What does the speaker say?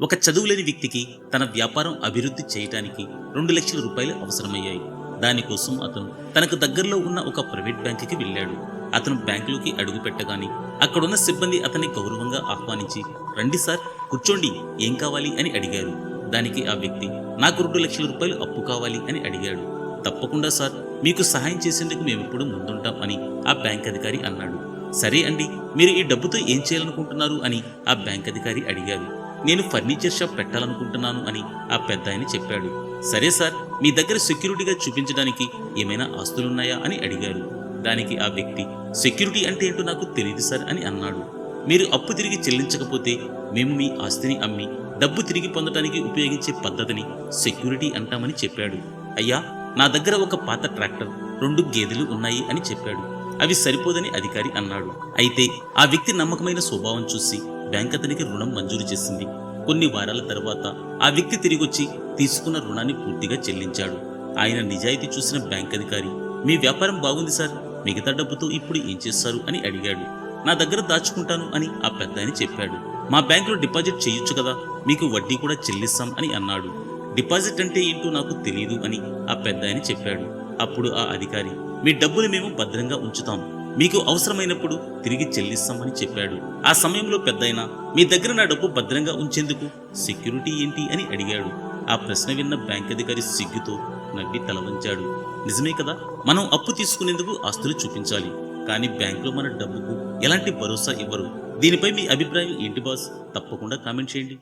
ఒక చదువులేని వ్యక్తికి తన వ్యాపారం అభివృద్ధి చేయటానికి రెండు లక్షల రూపాయలు అవసరమయ్యాయి. దానికోసం అతను తనకు దగ్గరలో ఉన్న ఒక ప్రైవేట్ బ్యాంకుకి వెళ్ళాడు. అతను బ్యాంకులోకి అడుగు పెట్టగానే అక్కడున్న సిబ్బంది అతన్ని గౌరవంగా ఆహ్వానించి రండి సార్ కూర్చోండి ఏం కావాలి? అని అడిగారు. దానికి ఆ వ్యక్తి నాకు రెండు లక్షల రూపాయలు అప్పు కావాలి అని అడిగాడు. తప్పకుండా సార్ మీకు సహాయం చేసేందుకు మేమిప్పుడు ముందుంటాం అని ఆ బ్యాంక్ అధికారి అన్నాడు. సరే అండి మీరు ఈ డబ్బుతో ఏం చేయాలనుకుంటున్నారు? అని ఆ బ్యాంక్ అధికారి అడిగారు. నేను ఫర్నిచర్ షాప్ పెట్టాలనుకుంటున్నాను అని ఆ పెద్ద ఆయన చెప్పాడు. సరే సార్ మీ దగ్గర సెక్యూరిటీగా చూపించడానికి ఏమైనా ఆస్తులున్నాయా అని అడిగారు. దానికి ఆ వ్యక్తి సెక్యూరిటీ అంటే ఏంటో నాకు తెలియదు సార్ అని అన్నాడు. మీరు అప్పు తిరిగి చెల్లించకపోతే మేము మీ ఆస్తిని అమ్మి డబ్బు తిరిగి పొందడానికి ఉపయోగించే పద్ధతిని సెక్యూరిటీ అంటామని చెప్పాడు. అయ్యా నా దగ్గర ఒక పాత ట్రాక్టర్ రెండు గేదెలు ఉన్నాయి అని చెప్పాడు. అవి సరిపోదని అధికారి అన్నాడు. అయితే ఆ వ్యక్తి నమ్మకమైన స్వభావం చూసి బ్యాంక్ అతనికి రుణం మంజూరు చేసింది. కొన్ని వారాల తర్వాత ఆ వ్యక్తి తిరిగొచ్చి తీసుకున్న రుణాన్ని పూర్తిగా చెల్లించాడు. ఆయన నిజాయితీ చూసిన బ్యాంక్ అధికారి మీ వ్యాపారం బాగుంది సార్. మిగతా డబ్బుతో ఇప్పుడు ఏం చేస్తారు? అని అడిగాడు. నా దగ్గర దాచుకుంటాను అని ఆ పెద్ద ఆయన చెప్పాడు. మా బ్యాంకులో డిపాజిట్ చేయొచ్చు కదా. మీకు వడ్డీ కూడా చెల్లిస్తాం అని అన్నాడు. డిపాజిట్ అంటే ఏంటో నాకు తెలియదు అని ఆ పెద్ద ఆయన చెప్పాడు. అప్పుడు ఆ అధికారి మీ డబ్బులు మేము భద్రంగా ఉంచుతాం. మీకు అవసరమైనప్పుడు తిరిగి చెల్లిస్తామని చెప్పాడు. ఆ సమయంలో పెద్దయిన మీ దగ్గర నా డబ్బు భద్రంగా ఉంచేందుకు సెక్యూరిటీ ఏంటి? అని అడిగాడు. ఆ ప్రశ్న విన్న బ్యాంక్ అధికారి సిగ్గుతో నవ్వి తలవంచాడు. నిజమే కదా మనం అప్పు తీసుకునేందుకు ఆస్తులు చూపించాలి. కానీ బ్యాంకులో మన డబ్బుకు ఎలాంటి భరోసా ఇవ్వరు. దీనిపై మీ అభిప్రాయం ఏంటి బాస్? తప్పకుండా కామెంట్ చేయండి.